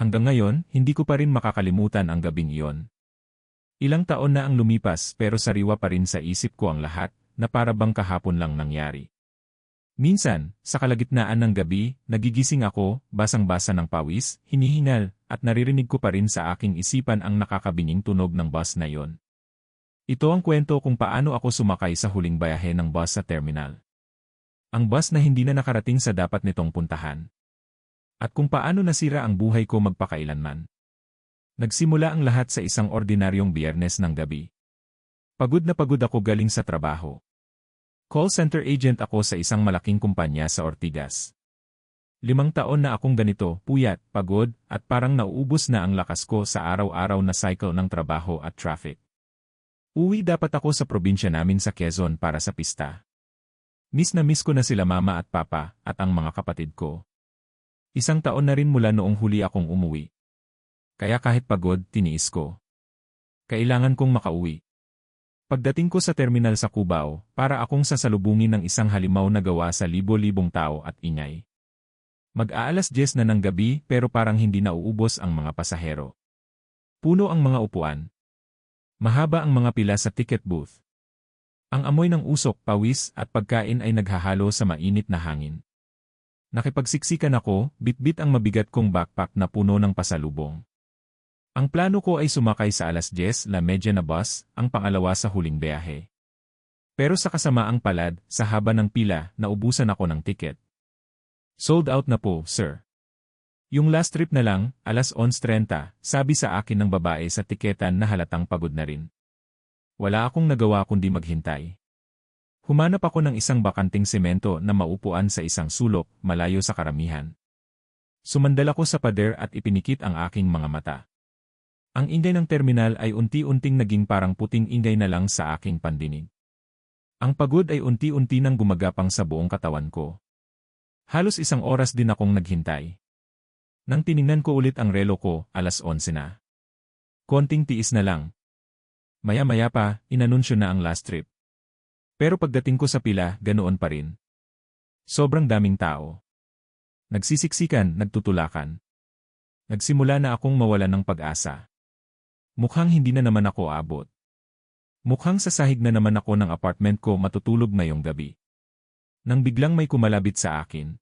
Hanggang ngayon, hindi ko pa rin makakalimutan ang gabing iyon. Ilang taon na ang lumipas pero sariwa pa rin sa isip ko ang lahat, na para bang kahapon lang nangyari. Minsan, sa kalagitnaan ng gabi, nagigising ako, basang-basa ng pawis, hinihingal, at naririnig ko pa rin sa aking isipan ang nakakabinging tunog ng bus na yon. Ito ang kwento kung paano ako sumakay sa huling bayahe ng bus sa terminal. Ang bus na hindi na nakarating sa dapat nitong puntahan. At kung paano nasira ang buhay ko magpakailanman. Nagsimula ang lahat sa isang ordinaryong biyernes ng gabi. Pagod na pagod ako galing sa trabaho. Call center agent ako sa isang malaking kumpanya sa Ortigas. Limang taon na akong ganito, puyat, pagod, at parang nauubos na ang lakas ko sa araw-araw na cycle ng trabaho at traffic. Uwi dapat ako sa probinsya namin sa Quezon para sa pista. Miss na miss ko na sila mama at papa at ang mga kapatid ko. Isang taon na rin mula noong huli akong umuwi. Kaya kahit pagod, tiniis ko. Kailangan kong makauwi. Pagdating ko sa terminal sa Cubao, para akong sasalubungin ng isang halimaw na gawa sa libo-libong tao at ingay. Mag-aalas 10 na ng gabi pero parang hindi nauubos ang mga pasahero. Puno ang mga upuan. Mahaba ang mga pila sa ticket booth. Ang amoy ng usok, pawis at pagkain ay naghahalo sa mainit na hangin. Nakipagsiksikan ako, bitbit ang mabigat kong backpack na puno ng pasalubong. Ang plano ko ay sumakay sa alas 10 la medya na bus, ang pangalawa sa huling biyahe. Pero sa kasamaang palad, sa haba ng pila, naubusan ako ng ticket. Sold out na po, sir. Yung last trip na lang, alas 11.30, sabi sa akin ng babae sa tiketan na halatang pagod na rin. Wala akong nagawa kundi maghintay. Humanap ako ng isang bakanting semento na maupuan sa isang sulok, malayo sa karamihan. Sumandal ako sa pader at ipinikit ang aking mga mata. Ang ingay ng terminal ay unti-unting naging parang puting ingay na lang sa aking pandinig. Ang pagod ay unti-unti nang gumagapang sa buong katawan ko. Halos isang oras din akong naghintay. Nang tiningnan ko ulit ang relo ko, alas 11 na. Konting tiis na lang. Maya-maya pa, inanunsyo na ang last trip. Pero pagdating ko sa pila, ganoon pa rin. Sobrang daming tao. Nagsisiksikan, nagtutulakan. Nagsimula na akong mawalan ng pag-asa. Mukhang hindi na naman ako abot. Mukhang sasahig na naman ako ng apartment ko matutulog ngayong gabi. Nang biglang may kumalabit sa akin.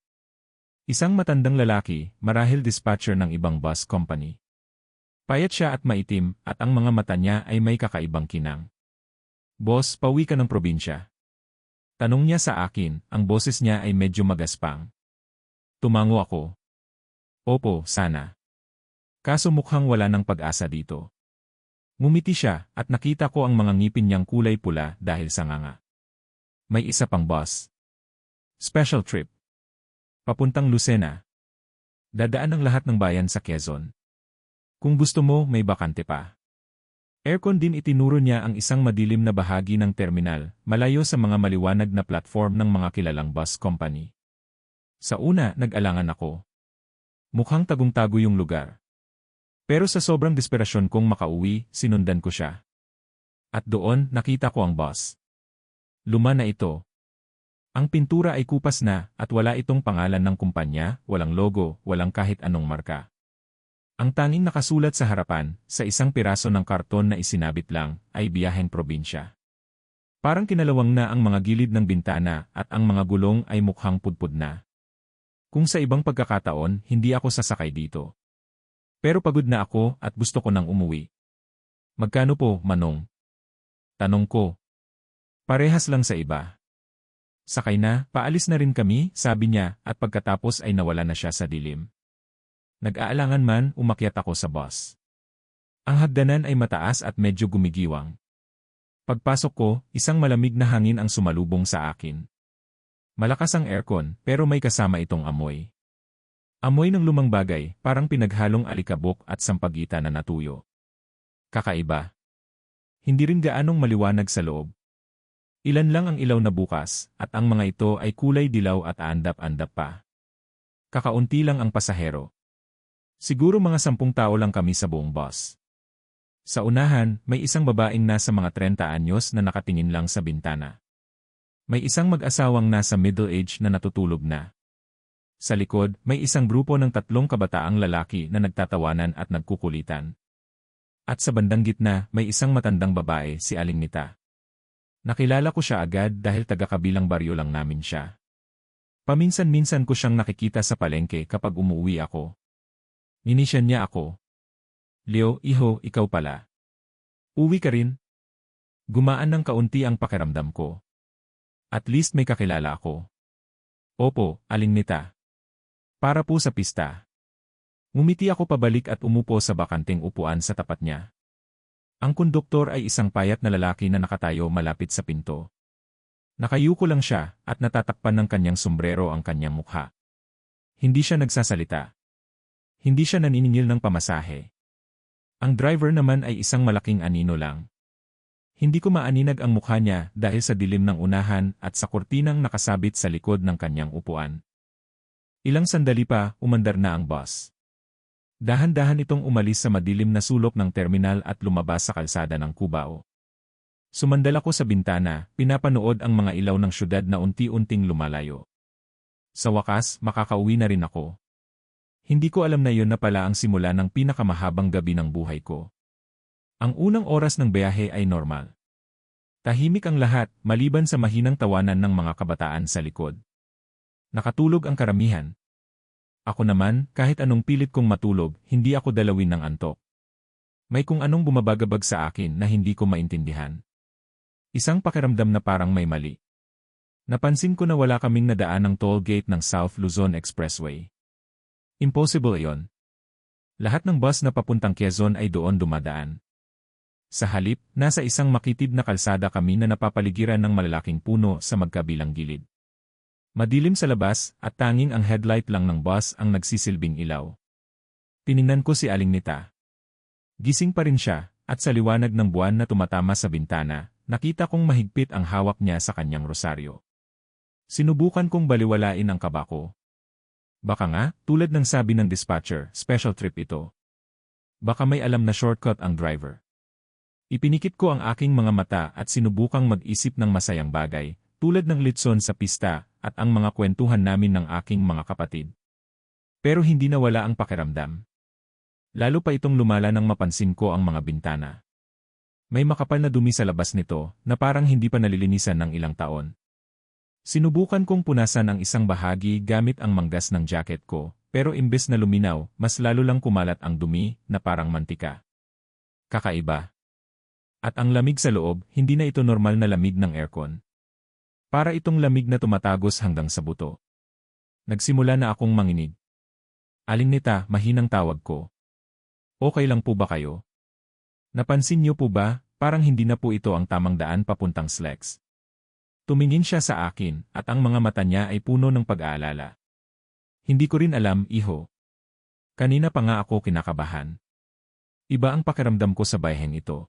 Isang matandang lalaki, marahil dispatcher ng ibang bus company. Payat siya at maitim, at ang mga mata niya ay may kakaibang kinang. Boss, pauwi ka ng probinsya. Tanong niya sa akin, ang boses niya ay medyo magaspang. Tumango ako. Opo, sana. Kaso mukhang wala ng pag-asa dito. Ngumiti siya at nakita ko ang mga ngipin niyang kulay pula dahil sa nganga. May isa pang boss. Special trip. Papuntang Lucena. Dadaan ang lahat ng bayan sa Quezon. Kung gusto mo, may bakante pa. Aircon din itinuro niya ang isang madilim na bahagi ng terminal, malayo sa mga maliwanag na platform ng mga kilalang bus company. Sa una, nag-alangan ako. Mukhang tagong-tago yung lugar. Pero sa sobrang desperasyon kong makauwi, sinundan ko siya. At doon, nakita ko ang boss. Luma na ito. Ang pintura ay kupas na, at wala itong pangalan ng kumpanya, walang logo, walang kahit anong marka. Ang tanging nakasulat sa harapan, sa isang piraso ng karton na isinabit lang, ay biyaheng probinsya. Parang kinalawang na ang mga gilid ng bintana at ang mga gulong ay mukhang pudpud na. Kung sa ibang pagkakataon, hindi ako sasakay dito. Pero pagod na ako at gusto ko nang umuwi. Magkano po, Manong? Tanong ko. Parehas lang sa iba. Sakay na, paalis na rin kami, sabi niya, at pagkatapos ay nawala na siya sa dilim. Nag-aalangan man, umakyat ako sa bus. Ang hagdanan ay mataas at medyo gumigiwang. Pagpasok ko, isang malamig na hangin ang sumalubong sa akin. Malakas ang aircon, pero may kasama itong amoy. Amoy ng lumang bagay, parang pinaghalong alikabok at sampagita na natuyo. Kakaiba. Hindi rin gaanong maliwanag sa loob. Ilan lang ang ilaw na bukas, at ang mga ito ay kulay dilaw at andap-andap pa. Kakaunti lang ang pasahero. Siguro mga sampung tao lang kami sa buong bus. Sa unahan, may isang babaeng nasa mga 30 anyos na nakatingin lang sa bintana. May isang mag-asawang nasa middle age na natutulog na. Sa likod, may isang grupo ng tatlong kabataang lalaki na nagtatawanan at nagkukulitan. At sa bandang gitna, may isang matandang babae, si Aling Nita. Nakilala ko siya agad dahil taga-kabilang baryo lang namin siya. Paminsan-minsan ko siyang nakikita sa palengke kapag umuwi ako. Ninisyan niya ako. Leo, iho, ikaw pala. Uwi ka rin? Gumaan ng kaunti ang pakiramdam ko. At least may kakilala ako. Opo, Aling Nita. Para po sa pista. Ngumiti ako pabalik at umupo sa bakanting upuan sa tapat niya. Ang konduktor ay isang payat na lalaki na nakatayo malapit sa pinto. Nakayuko lang siya at natatakpan ng kanyang sombrero ang kanyang mukha. Hindi siya nagsasalita. Hindi siya naniningil ng pamasahe. Ang driver naman ay isang malaking anino lang. Hindi ko maaninag ang mukha niya dahil sa dilim ng unahan at sa kurtinang nakasabit sa likod ng kanyang upuan. Ilang sandali pa, umandar na ang bus. Dahan-dahan itong umalis sa madilim na sulok ng terminal at lumabas sa kalsada ng Cubao. Sumandal ako sa bintana, pinapanood ang mga ilaw ng syudad na unti-unting lumalayo. Sa wakas, makakauwi na rin ako. Hindi ko alam na yon na pala ang simula ng pinakamahabang gabi ng buhay ko. Ang unang oras ng biyahe ay normal. Tahimik ang lahat, maliban sa mahinang tawanan ng mga kabataan sa likod. Nakatulog ang karamihan. Ako naman, kahit anong pilit kong matulog, hindi ako dalawin ng antok. May kung anong bumabagabag sa akin na hindi ko maintindihan. Isang pakiramdam na parang may mali. Napansin ko na wala kaming nadaan ng toll gate ng South Luzon Expressway. Impossible iyon. Lahat ng bus na papuntang Quezon ay doon dumadaan. Sa halip, nasa isang makitid na kalsada kami na napapaligiran ng malalaking puno sa magkabilang gilid. Madilim sa labas at tanging ang headlight lang ng bus ang nagsisilbing ilaw. Tiningnan ko si Aling Nita. Gising pa rin siya, at sa liwanag ng buwan na tumatama sa bintana, nakita kong mahigpit ang hawak niya sa kanyang rosaryo. Sinubukan kong baliwalain ang kaba ko. Baka nga, tulad ng sabi ng dispatcher, special trip ito. Baka may alam na shortcut ang driver. Ipinikit ko ang aking mga mata at sinubukang mag-isip ng masayang bagay, tulad ng litson sa pista, at ang mga kwentuhan namin ng aking mga kapatid. Pero hindi nawala ang pakiramdam. Lalo pa itong lumala nang mapansin ko ang mga bintana. May makapal na dumi sa labas nito na parang hindi pa nalilinisan ng ilang taon. Sinubukan kong punasan ang isang bahagi gamit ang manggas ng jacket ko, pero imbes na luminaw, mas lalo lang kumalat ang dumi na parang mantika. Kakaiba. At ang lamig sa loob, hindi na ito normal na lamig ng aircon. Para itong lamig na tumatagos hanggang sa buto. Nagsimula na akong manginig. Aling nita, mahinang tawag ko. Okay lang po ba kayo? Napansin niyo po ba, parang hindi na po ito ang tamang daan papuntang Slex. Tumingin siya sa akin, at ang mga mata niya ay puno ng pag-aalala. Hindi ko rin alam, iho. Kanina pa nga ako kinakabahan. Iba ang pakiramdam ko sa bayheng ito.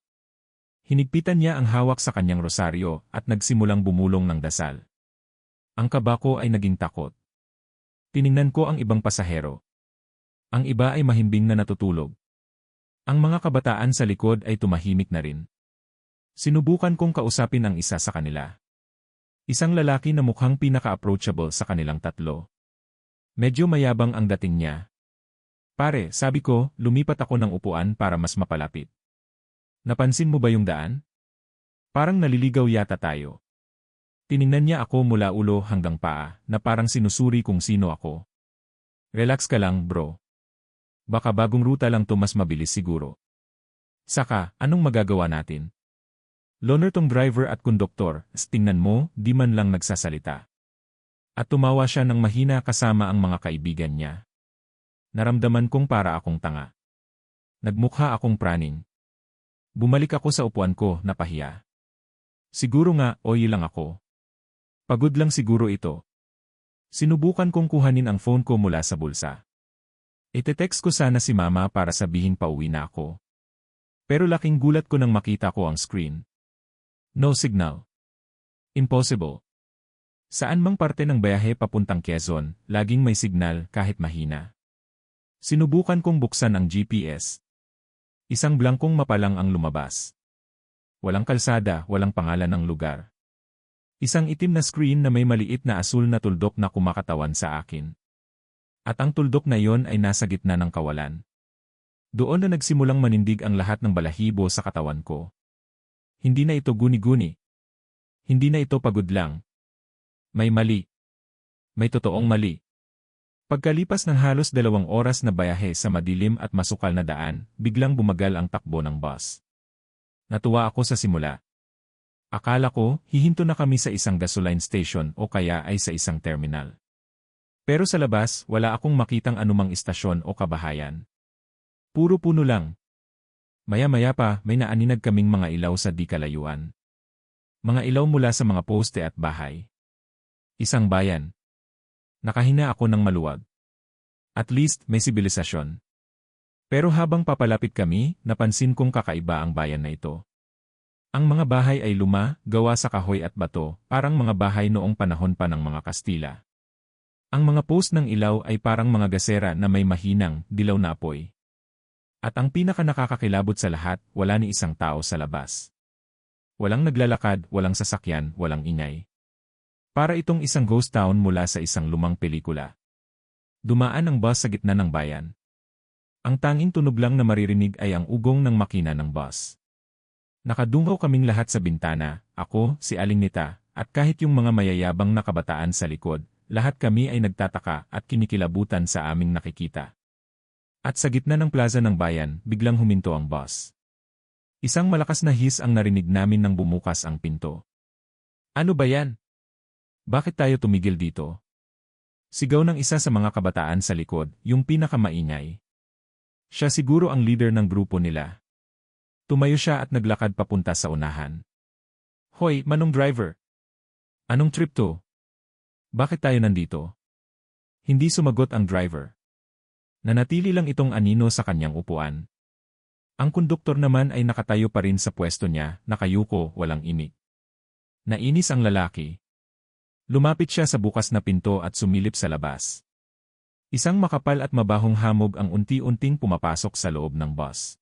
Hinigpitan niya ang hawak sa kanyang rosaryo at nagsimulang bumulong ng dasal. Ang kabako ay naging takot. Tiningnan ko ang ibang pasahero. Ang iba ay mahimbing na natutulog. Ang mga kabataan sa likod ay tumahimik na rin. Sinubukan kong kausapin ang isa sa kanila. Isang lalaki na mukhang pinaka-approachable sa kanilang tatlo. Medyo mayabang ang dating niya. Pare, sabi ko, lumipat ako ng upuan para mas mapalapit. Napansin mo ba yung daan? Parang naliligaw yata tayo. Tiningnan niya ako mula ulo hanggang paa na parang sinusuri kung sino ako. Relax ka lang, bro. Baka bagong ruta lang to mas mabilis siguro. Saka, anong magagawa natin? Loner tong driver at konduktor, tingnan mo, di man lang nagsasalita. At tumawa siya ng mahina kasama ang mga kaibigan niya. Naramdaman kong para akong tanga. Nagmukha akong praning. Bumalik ako sa upuan ko, napahiya. Siguro nga, oy lang ako. Pagod lang siguro ito. Sinubukan kong kuhanin ang phone ko mula sa bulsa. Ite-text ko sana si mama para sabihin pauwi na ako. Pero laking gulat ko nang makita ko ang screen. No signal. Impossible. Saan mang parte ng bayahe papuntang Quezon, laging may signal kahit mahina. Sinubukan kong buksan ang GPS, Isang blankong mapalang ang lumabas. Walang kalsada, walang pangalan ng lugar. Isang itim na screen na may maliit na asul na tuldok na kumakatawan sa akin. At ang tuldok na iyon ay nasa gitna ng kawalan. Doon na nagsimulang manindig ang lahat ng balahibo sa katawan ko. Hindi na ito guni-guni. Hindi na ito pagod lang. May mali. May totoong mali. Pagkalipas ng halos dalawang oras na bayahe sa madilim at masukal na daan, biglang bumagal ang takbo ng bus. Natuwa ako sa simula. Akala ko, hihinto na kami sa isang gasoline station o kaya ay sa isang terminal. Pero sa labas, wala akong makitang anumang istasyon o kabahayan. Puro puno lang. Maya-maya pa, may naaninag kaming mga ilaw sa di kalayuan. Mga ilaw mula sa mga poste at bahay. Isang bayan. Nakahina ako ng maluwag. At least, may sibilisasyon. Pero habang papalapit kami, napansin kong kakaiba ang bayan na ito. Ang mga bahay ay luma, gawa sa kahoy at bato, parang mga bahay noong panahon pa ng mga Kastila. Ang mga post ng ilaw ay parang mga gasera na may mahinang, dilaw na apoy. At ang pinaka nakakakilabot sa lahat, wala ni isang tao sa labas. Walang naglalakad, walang sasakyan, walang ingay. Para itong isang ghost town mula sa isang lumang pelikula. Dumaan ang bus sa gitna ng bayan. Ang tanging tunog lang na maririnig ay ang ugong ng makina ng bus. Nakadungaw kaming lahat sa bintana, ako, si Aling Nita, at kahit yung mga mayayabang na kabataan sa likod, lahat kami ay nagtataka at kinikilabutan sa aming nakikita. At sa gitna ng plaza ng bayan, biglang huminto ang bus. Isang malakas na his ang narinig namin nang bumukas ang pinto. Ano ba yan? Bakit tayo tumigil dito? Sigaw ng isa sa mga kabataan sa likod, yung pinakamaingay. Siya siguro ang leader ng grupo nila. Tumayo siya at naglakad papunta sa unahan. Hoy, manong driver! Anong trip to? Bakit tayo nandito? Hindi sumagot ang driver. Nanatili lang itong anino sa kanyang upuan. Ang konduktor naman ay nakatayo pa rin sa pwesto niya, nakayuko, walang imik. Nainis ang lalaki. Lumapit siya sa bukas na pinto at sumilip sa labas. Isang makapal at mabahong hamog ang unti-unting pumapasok sa loob ng bus.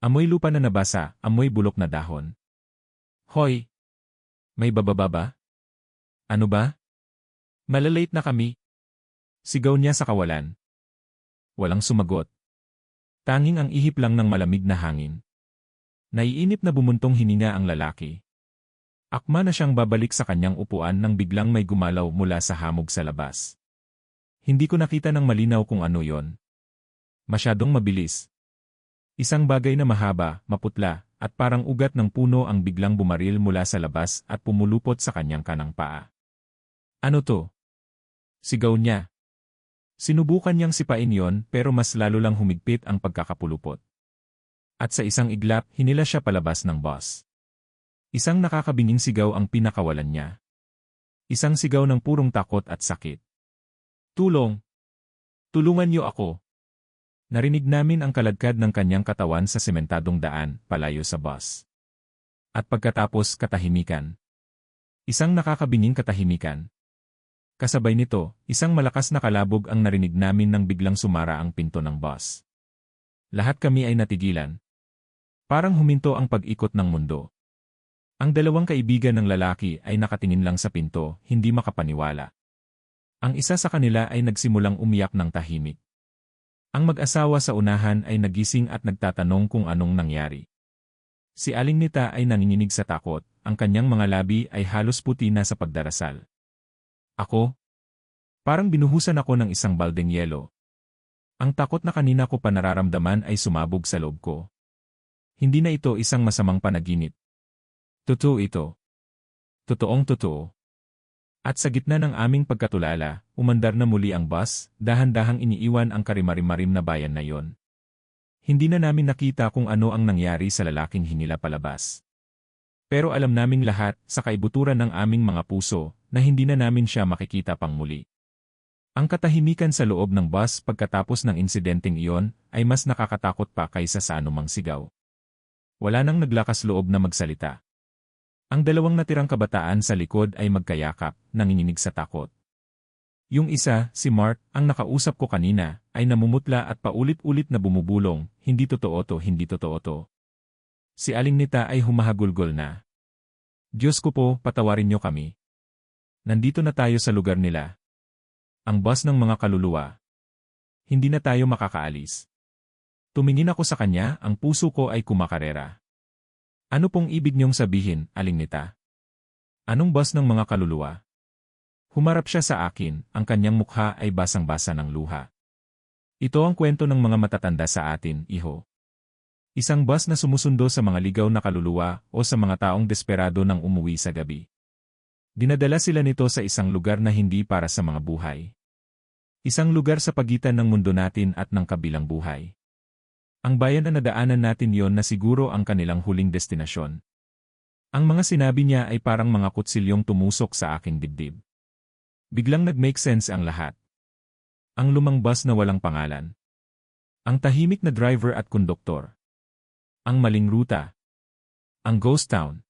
Amoy lupa na nabasa, amoy bulok na dahon. Hoy! May bababa ba? Ano ba? Malalate na kami. Sigaw niya sa kawalan. Walang sumagot. Tanging ang ihip lang ng malamig na hangin. Naiinip na bumuntong hininga ang lalaki. Akma na siyang babalik sa kanyang upuan nang biglang may gumalaw mula sa hamog sa labas. Hindi ko nakita ng malinaw kung ano yon. Masyadong mabilis. Isang bagay na mahaba, maputla, at parang ugat ng puno ang biglang bumaril mula sa labas at pumulupot sa kanyang kanang paa. Ano to? Sigaw niya. Sinubukan niyang sipain yon pero mas lalo lang humigpit ang pagkakapulupot. At sa isang iglap, hinila siya palabas ng bus. Isang nakakabinging sigaw ang pinakawalan niya. Isang sigaw ng purong takot at sakit. Tulong! Tulungan niyo ako! Narinig namin ang kaladkad ng kanyang katawan sa sementadong daan, palayo sa bus. At pagkatapos katahimikan. Isang nakakabinging katahimikan. Kasabay nito, isang malakas na kalabog ang narinig namin nang biglang sumara ang pinto ng bus. Lahat kami ay natigilan. Parang huminto ang pag-ikot ng mundo. Ang dalawang kaibigan ng lalaki ay nakatingin lang sa pinto, hindi makapaniwala. Ang isa sa kanila ay nagsimulang umiyak ng tahimik. Ang mag-asawa sa unahan ay nagising at nagtatanong kung anong nangyari. Si Aling Nita ay nanginginig sa takot, ang kanyang mga labi ay halos puti na sa pagdarasal. Ako? Parang binuhusan ako ng isang baldeng yelo. Ang takot na kanina ko pa nararamdaman ay sumabog sa loob ko. Hindi na ito isang masamang panaginip. Totoo ito. Totoong totoo. At sa gitna ng aming pagkatulala, umandar na muli ang bus, dahan-dahang iniiwan ang karimarimarim na bayan na yon. Hindi na namin nakita kung ano ang nangyari sa lalaking hinila palabas. Pero alam naming lahat, sa kaibuturan ng aming mga puso, na hindi na namin siya makikita pang muli. Ang katahimikan sa loob ng bus pagkatapos ng insidenteng iyon ay mas nakakatakot pa kaysa sa anumang sigaw. Wala nang naglakas loob na magsalita. Ang dalawang natirang kabataan sa likod ay magkayakap, nanginginig sa takot. Yung isa, si Mark, ang nakausap ko kanina, ay namumutla at paulit-ulit na bumubulong, hindi totoo to, hindi totoo to. Si Aling Nita ay humahagulgol na. Diyos ko po, patawarin niyo kami. Nandito na tayo sa lugar nila. Ang bus ng mga kaluluwa. hindi na tayo makakaalis. Tumingin ako sa kanya, ang puso ko ay kumakarera. Ano pong ibig niyong sabihin, aling nita? Anong boss ng mga kaluluwa? Humarap siya sa akin, ang kanyang mukha ay basang-basa ng luha. Ito ang kwento ng mga matatanda sa atin, iho. Isang bus na sumusundo sa mga ligaw na kaluluwa o sa mga taong desperado ng umuwi sa gabi. Dinadala sila nito sa isang lugar na hindi para sa mga buhay. Isang lugar sa pagitan ng mundo natin at ng kabilang buhay. Ang bayan na nadaanan natin yon na siguro ang kanilang huling destinasyon. Ang mga sinabi niya ay parang mga kutsilyong tumusok sa aking dibdib. Biglang nag-make sense ang lahat. Ang lumang bus na walang pangalan. Ang tahimik na driver at konduktor. Ang maling ruta. Ang ghost town.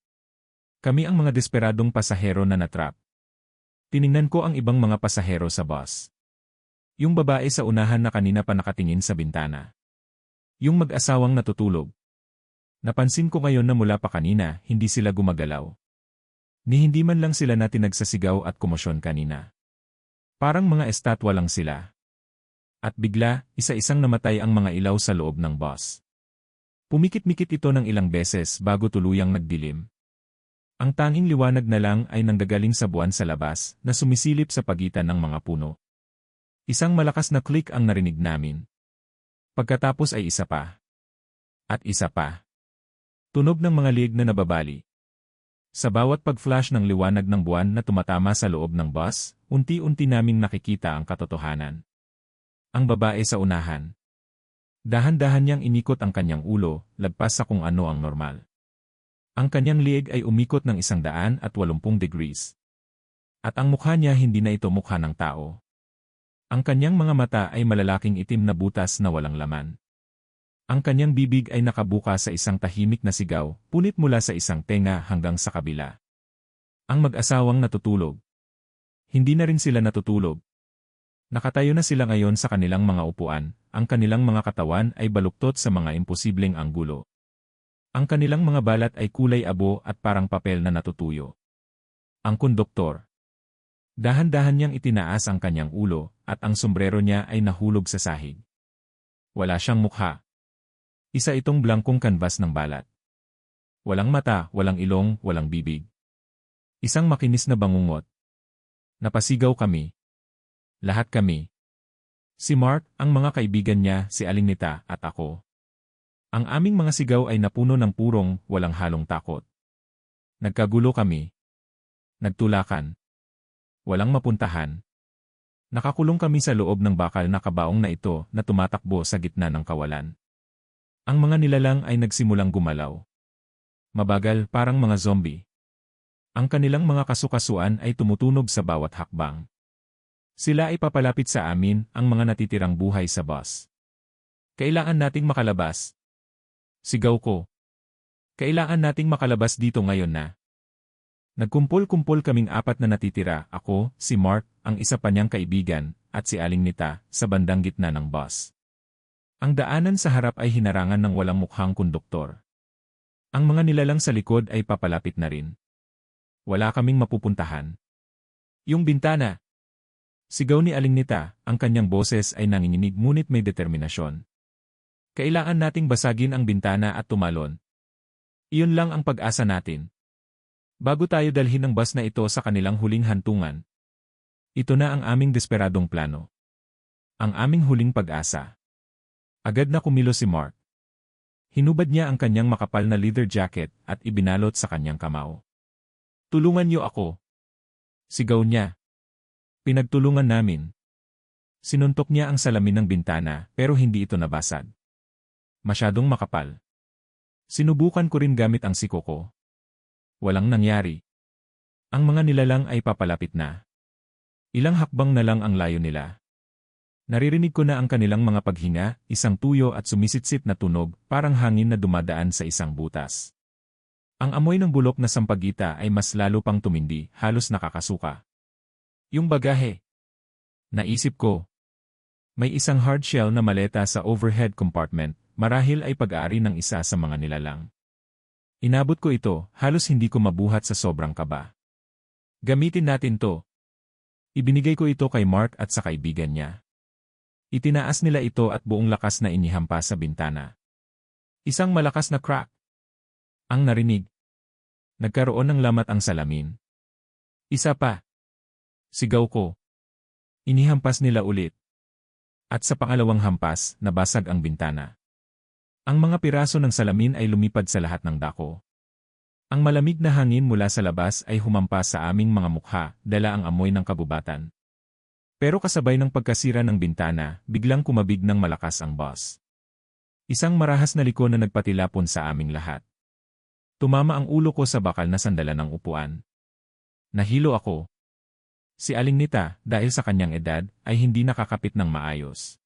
Kami ang mga desperadong pasahero na natrap. Tiningnan ko ang ibang mga pasahero sa bus. Yung babae sa unahan na kanina pa nakatingin sa bintana. Yung mag-asawang natutulog. Napansin ko ngayon na mula pa kanina, hindi sila gumagalaw. Ni hindi man lang sila natin nagsasigaw at komosyon kanina. Parang mga estatwa lang sila. At bigla, isa-isang namatay ang mga ilaw sa loob ng bus. Pumikit-mikit ito ng ilang beses bago tuluyang nagdilim. Ang tanging liwanag na lang ay nanggagaling sa buwan sa labas na sumisilip sa pagitan ng mga puno. Isang malakas na click ang narinig namin. Pagkatapos ay isa pa. At isa pa. Tunog ng mga liig na nababali. Sa bawat pag-flash ng liwanag ng buwan na tumatama sa loob ng bus, unti-unti naming nakikita ang katotohanan. Ang babae sa unahan. Dahan-dahan niyang inikot ang kanyang ulo, lagpas sa kung ano ang normal. Ang kanyang liig ay umikot ng isang daan at walumpung degrees. At ang mukha niya hindi na ito mukha ng tao. Ang kanyang mga mata ay malalaking itim na butas na walang laman. Ang kanyang bibig ay nakabuka sa isang tahimik na sigaw, punit mula sa isang tenga hanggang sa kabila. Ang mag-asawang natutulog. Hindi na rin sila natutulog. Nakatayo na sila ngayon sa kanilang mga upuan, ang kanilang mga katawan ay baluktot sa mga imposibleng anggulo. Ang kanilang mga balat ay kulay abo at parang papel na natutuyo. Ang konduktor. Dahan-dahan niyang itinaas ang kanyang ulo, at ang sombrero niya ay nahulog sa sahig. Wala siyang mukha. Isa itong blangkong kanbas ng balat. Walang mata, walang ilong, walang bibig. Isang makinis na bangungot. Napasigaw kami. Lahat kami. Si Mark, ang mga kaibigan niya, si Alinita, at ako. Ang aming mga sigaw ay napuno ng purong, walang halong takot. Nagkagulo kami. Nagtulakan. Walang mapuntahan. Nakakulong kami sa loob ng bakal na kabaong na ito na tumatakbo sa gitna ng kawalan. Ang mga nilalang ay nagsimulang gumalaw. Mabagal parang mga zombie. Ang kanilang mga kasukasuan ay tumutunog sa bawat hakbang. Sila ay papalapit sa amin, ang mga natitirang buhay sa bus. Kailangan nating makalabas. Sigaw ko. Kailangan nating makalabas dito ngayon na. Nagkumpol-kumpol kaming apat na natitira, ako, si Mark, ang isa pa niyang kaibigan, at si Aling Nita, sa bandang gitna ng bus. Ang daanan sa harap ay hinarangan ng walang mukhang konduktor. Ang mga nilalang sa likod ay papalapit na rin. Wala kaming mapupuntahan. Yung bintana, Sigaw ni Aling Nita, ang kanyang boses ay nanginginig ngunit may determinasyon. Kailangan nating basagin ang bintana at tumalon. Iyon lang ang pag-asa natin. Bago tayo dalhin ang bus na ito sa kanilang huling hantungan. Ito na ang aming desperadong plano. Ang aming huling pag-asa. Agad na kumilo si Mark. Hinubad niya ang kanyang makapal na leather jacket at ibinalot sa kanyang kamao. Tulungan niyo ako. Sigaw niya, Pinagtulungan namin. Sinuntok niya ang salamin ng bintana pero hindi ito nabasag. Masyadong makapal. Sinubukan ko rin gamit ang siko ko. Walang nangyari. Ang mga nilalang ay papalapit na. Ilang hakbang na lang ang layo nila. Naririnig ko na ang kanilang mga paghinga, isang tuyo at sumisitsit na tunog, parang hangin na dumadaan sa isang butas. Ang amoy ng bulok na sampagita ay mas lalo pang tumindi, halos nakakasuka. Yung bagahe. Naisip ko. May isang hard shell na maleta sa overhead compartment, marahil ay pag-aari ng isa sa mga nilalang. Inabot ko ito, halos hindi ko mabuhat sa sobrang kaba. Gamitin natin to. Ibinigay ko ito kay Mark at sa kaibigan niya. Itinaas nila ito at buong lakas na inihampas sa bintana. Isang malakas na crack. Ang narinig. Nagkaroon ng lamat ang salamin. Isa pa. Sigaw ko. Inihampas nila ulit. At sa pangalawang hampas, nabasag ang bintana. Ang mga piraso ng salamin ay lumipad sa lahat ng dako. Ang malamig na hangin mula sa labas ay humampas sa aming mga mukha, dala ang amoy ng kabubatan. Pero kasabay ng pagkasira ng bintana, biglang kumabig ng malakas ang boss. Isang marahas na liko na nagpatilapon sa aming lahat. Tumama ang ulo ko sa bakal na sandalan ng upuan. Nahilo ako. Si Aling Nita, dahil sa kanyang edad, ay hindi nakakapit ng maayos.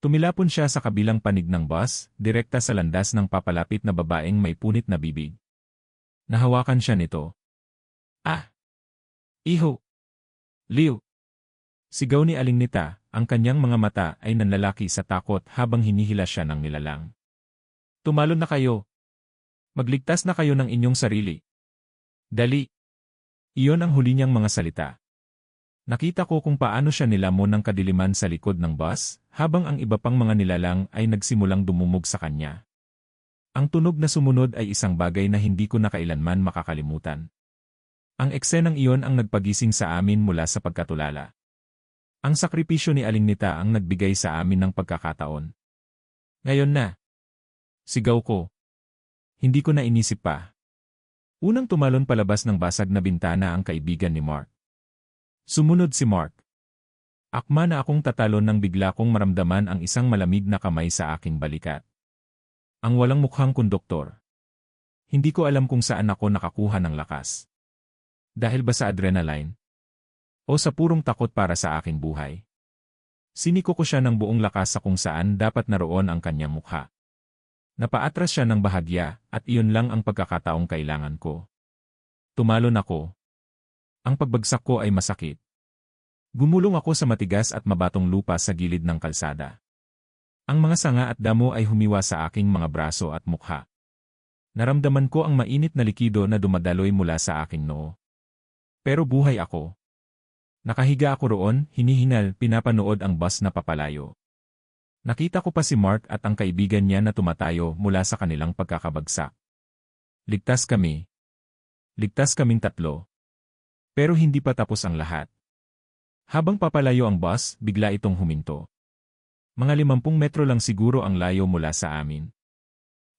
Tumilapon siya sa kabilang panig ng bus, direkta sa landas ng papalapit na babaeng may punit na bibig. Nahawakan siya nito. Ah! Iho! Liw! Sigaw ni Aling Nita, ang kanyang mga mata ay nanlalaki sa takot habang hinihila siya ng nilalang. Tumalon na kayo! Magligtas na kayo ng inyong sarili. Dali! Iyon ang huli niyang mga salita. Nakita ko kung paano siya nilamon ng kadiliman sa likod ng bus, habang ang iba pang mga nilalang ay nagsimulang dumumog sa kanya. Ang tunog na sumunod ay isang bagay na hindi ko na kailanman makakalimutan. Ang eksenang iyon ang nagpagising sa amin mula sa pagkatulala. Ang sakripisyo ni Aling Nita ang nagbigay sa amin ng pagkakataon. Ngayon na. Sigaw ko. Hindi ko na inisip pa. Unang tumalon palabas ng basag na bintana ang kaibigan ni Mark. Sumunod si Mark. Akma na akong tatalon nang bigla kong maramdaman ang isang malamig na kamay sa aking balikat. Ang walang mukhang konduktor. Hindi ko alam kung saan ako nakakuha ng lakas. Dahil ba sa adrenaline? O sa purong takot para sa aking buhay? Siniko ko siya ng buong lakas sa kung saan dapat naroon ang kanyang mukha. Napaatras siya ng bahagya at iyon lang ang pagkakataong kailangan ko. Tumalon ako. Ang pagbagsak ko ay masakit. Gumulong ako sa matigas at mabatong lupa sa gilid ng kalsada. Ang mga sanga at damo ay humiwa sa aking mga braso at mukha. Naramdaman ko ang mainit na likido na dumadaloy mula sa aking noo. Pero buhay ako. Nakahiga ako roon, hinihinal, pinapanood ang bus na papalayo. Nakita ko pa si Mark at ang kaibigan niya na tumatayo mula sa kanilang pagkakabagsak. Ligtas kami. Ligtas kaming tatlo. Pero hindi pa tapos ang lahat. Habang papalayo ang bus, bigla itong huminto. Mga limampung metro lang siguro ang layo mula sa amin.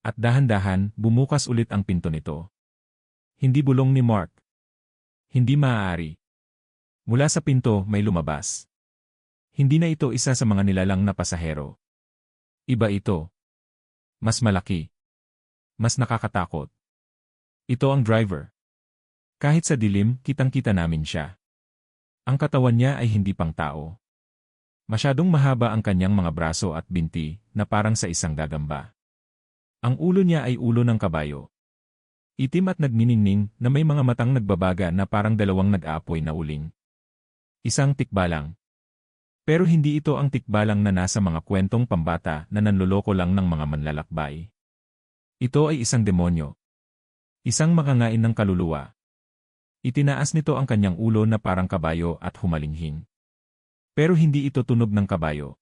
At dahan-dahan, bumukas ulit ang pinto nito. Hindi bulong ni Mark. Hindi maaari. Mula sa pinto, may lumabas. Hindi na ito isa sa mga nilalang na pasahero. Iba ito. Mas malaki. Mas nakakatakot. Ito ang driver. Kahit sa dilim, kitang-kita namin siya. Ang katawan niya ay hindi pang tao. Masyadong mahaba ang kanyang mga braso at binti, na parang sa isang gagamba. Ang ulo niya ay ulo ng kabayo. Itim at nagniningning na may mga matang nagbabaga na parang dalawang nag-aapoy na uling. Isang tikbalang. Pero hindi ito ang tikbalang na nasa mga kwentong pambata na nanloloko lang ng mga manlalakbay. Ito ay isang demonyo. Isang makangain ng kaluluwa. Itinaas nito ang kanyang ulo na parang kabayo at humalinghing. Pero hindi ito tunog ng kabayo.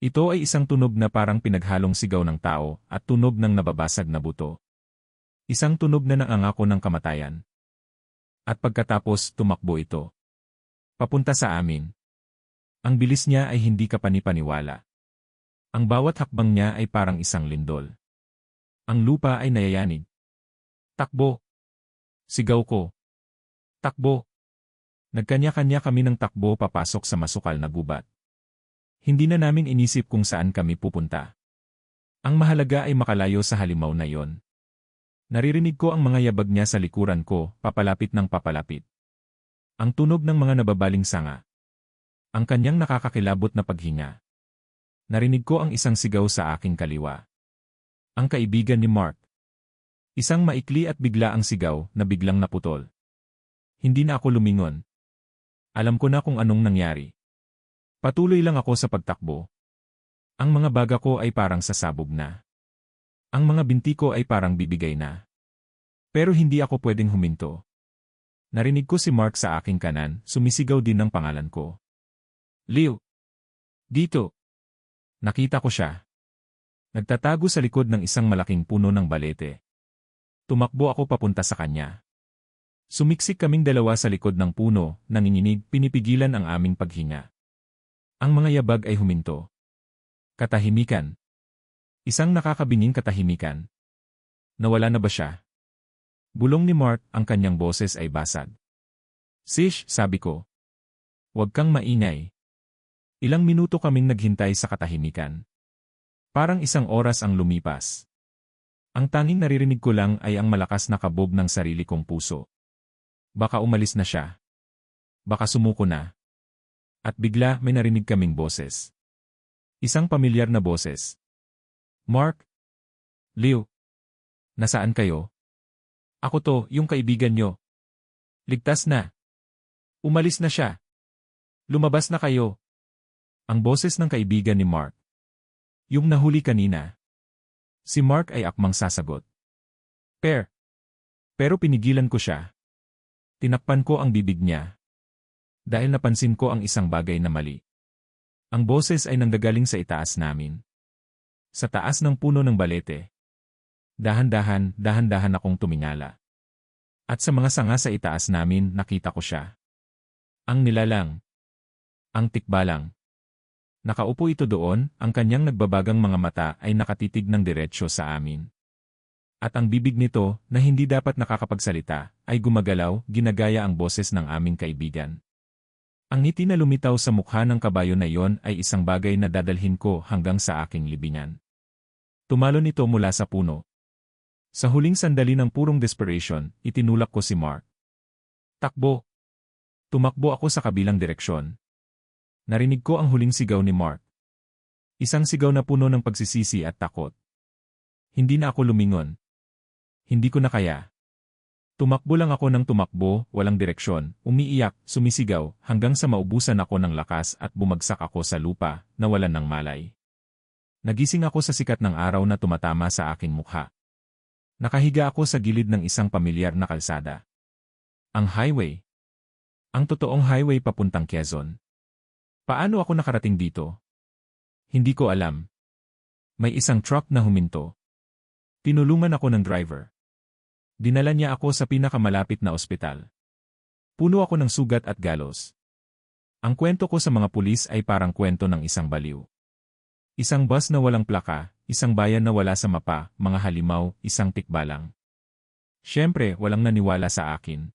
Ito ay isang tunog na parang pinaghalong sigaw ng tao at tunog ng nababasag na buto. Isang tunog na nangangako ng kamatayan. At pagkatapos tumakbo ito. Papunta sa amin. Ang bilis niya ay hindi kapanipaniwala. Ang bawat hakbang niya ay parang isang lindol. Ang lupa ay nayayanig. Takbo! Sigaw ko. Takbo! Nagkanya-kanya kami ng takbo papasok sa masukal na gubat. Hindi na namin inisip kung saan kami pupunta. Ang mahalaga ay makalayo sa halimaw na yon. Naririnig ko ang mga yabag niya sa likuran ko, papalapit ng papalapit. Ang tunog ng mga nababaling sanga. Ang kanyang nakakakilabot na paghinga. Narinig ko ang isang sigaw sa aking kaliwa. Ang kaibigan ni Mark. Isang maikli at bigla ang sigaw na biglang naputol. Hindi na ako lumingon. Alam ko na kung anong nangyari. Patuloy lang ako sa pagtakbo. Ang mga baga ko ay parang sasabog na. Ang mga binti ko ay parang bibigay na. Pero hindi ako pwedeng huminto. Narinig ko si Mark sa aking kanan, sumisigaw din ng pangalan ko. Liu! Dito! Nakita ko siya. Nagtatago sa likod ng isang malaking puno ng balete. Tumakbo ako papunta sa kanya. Sumiksik kaming dalawa sa likod ng puno, nanginginig, pinipigilan ang aming paghinga. Ang mga yabag ay huminto. Katahimikan. Isang nakakabinging katahimikan. Nawala na ba siya? Bulong ni Mark, ang kanyang boses ay basag. Sish, sabi ko. Huwag kang maingay. Ilang minuto kaming naghintay sa katahimikan. Parang isang oras ang lumipas. Ang tanging naririnig ko lang ay ang malakas na kabob ng sarili kong puso. Baka umalis na siya. Baka sumuko na. At bigla may narinig kaming boses. Isang pamilyar na boses. Mark? Leo? Nasaan kayo? Ako to, yung kaibigan nyo. Ligtas na. Umalis na siya. Lumabas na kayo. Ang boses ng kaibigan ni Mark. Yung nahuli kanina. Si Mark ay akmang sasagot. Per. Pero pinigilan ko siya. Tinakpan ko ang bibig niya. Dahil napansin ko ang isang bagay na mali. Ang boses ay nanggagaling sa itaas namin. Sa taas ng puno ng balete. Dahan-dahan, dahan-dahan akong tumingala. At sa mga sanga sa itaas namin, nakita ko siya. Ang nilalang. Ang tikbalang. Nakaupo ito doon, ang kanyang nagbabagang mga mata ay nakatitig ng diretsyo sa amin. At ang bibig nito, na hindi dapat nakakapagsalita, ay gumagalaw, ginagaya ang boses ng aming kaibigan. Ang ngiti na lumitaw sa mukha ng kabayo na iyon ay isang bagay na dadalhin ko hanggang sa aking libingan. Tumalon ito mula sa puno. Sa huling sandali ng purong desperation, itinulak ko si Mark. Takbo! Tumakbo ako sa kabilang direksyon. Narinig ko ang huling sigaw ni Mark. Isang sigaw na puno ng pagsisisi at takot. Hindi na ako lumingon. Hindi ko na kaya. Tumakbo lang ako ng tumakbo, walang direksyon, umiiyak, sumisigaw, hanggang sa maubusan ako ng lakas at bumagsak ako sa lupa, nawalan ng malay. Nagising ako sa sikat ng araw na tumatama sa aking mukha. Nakahiga ako sa gilid ng isang pamilyar na kalsada. Ang highway. Ang totoong highway papuntang Quezon. Paano ako nakarating dito? Hindi ko alam. May isang truck na huminto. Tinulungan ako ng driver. Dinala niya ako sa pinakamalapit na ospital. Puno ako ng sugat at galos. Ang kwento ko sa mga pulis ay parang kwento ng isang baliw. Isang bus na walang plaka, isang bayan na wala sa mapa, mga halimaw, isang tikbalang. Siyempre, walang naniwala sa akin.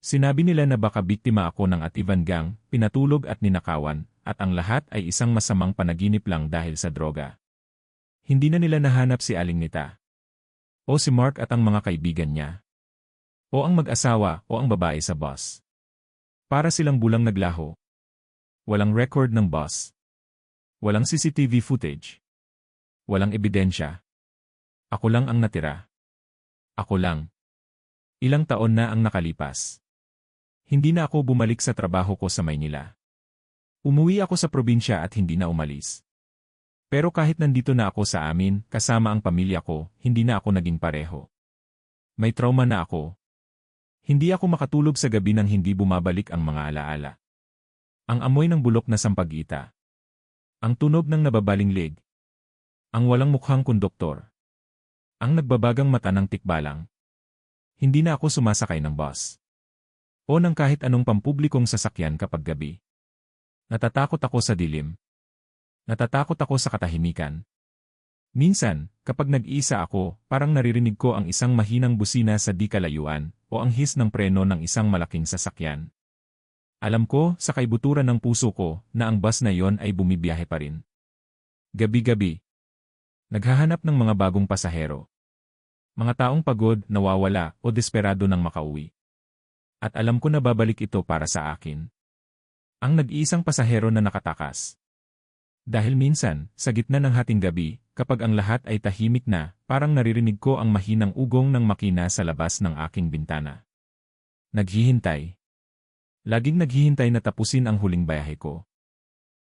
Sinabi nila na baka biktima ako ng Ativan Gang, pinatulog at ninakawan, at ang lahat ay isang masamang panaginip lang dahil sa droga. Hindi na nila nahanap si Aling Nita. O si Mark at ang mga kaibigan niya. O ang mag-asawa o ang babae sa bus. Para silang bulang naglaho. Walang record ng bus. Walang CCTV footage. Walang ebidensya. Ako lang ang natira. Ako lang. Ilang taon na ang nakalipas. Hindi na ako bumalik sa trabaho ko sa Maynila. Umuwi ako sa probinsya at hindi na umalis. Pero kahit nandito na ako sa amin, kasama ang pamilya ko, hindi na ako naging pareho. May trauma na ako. Hindi ako makatulog sa gabi nang hindi bumabalik ang mga alaala. Ang amoy ng bulok na sampagita. Ang tunog ng nababaling leg. Ang walang mukhang konduktor. Ang nagbabagang mata ng tikbalang. Hindi na ako sumasakay ng bus. O ng kahit anong pampublikong sasakyan kapag gabi. Natatakot ako sa dilim, Natatakot ako sa katahimikan. Minsan, kapag nag-iisa ako, parang naririnig ko ang isang mahinang busina sa di kalayuan o ang his ng preno ng isang malaking sasakyan. Alam ko, sa kaibuturan ng puso ko, na ang bus na yon ay bumibiyahe pa rin. Gabi-gabi. Naghahanap ng mga bagong pasahero. Mga taong pagod, nawawala, o desperado ng makauwi. At alam ko na babalik ito para sa akin. Ang nag-iisang pasahero na nakatakas. Dahil minsan, sa gitna ng hating gabi, kapag ang lahat ay tahimik na, parang naririnig ko ang mahinang ugong ng makina sa labas ng aking bintana. Naghihintay. Laging naghihintay na tapusin ang huling bayahe ko.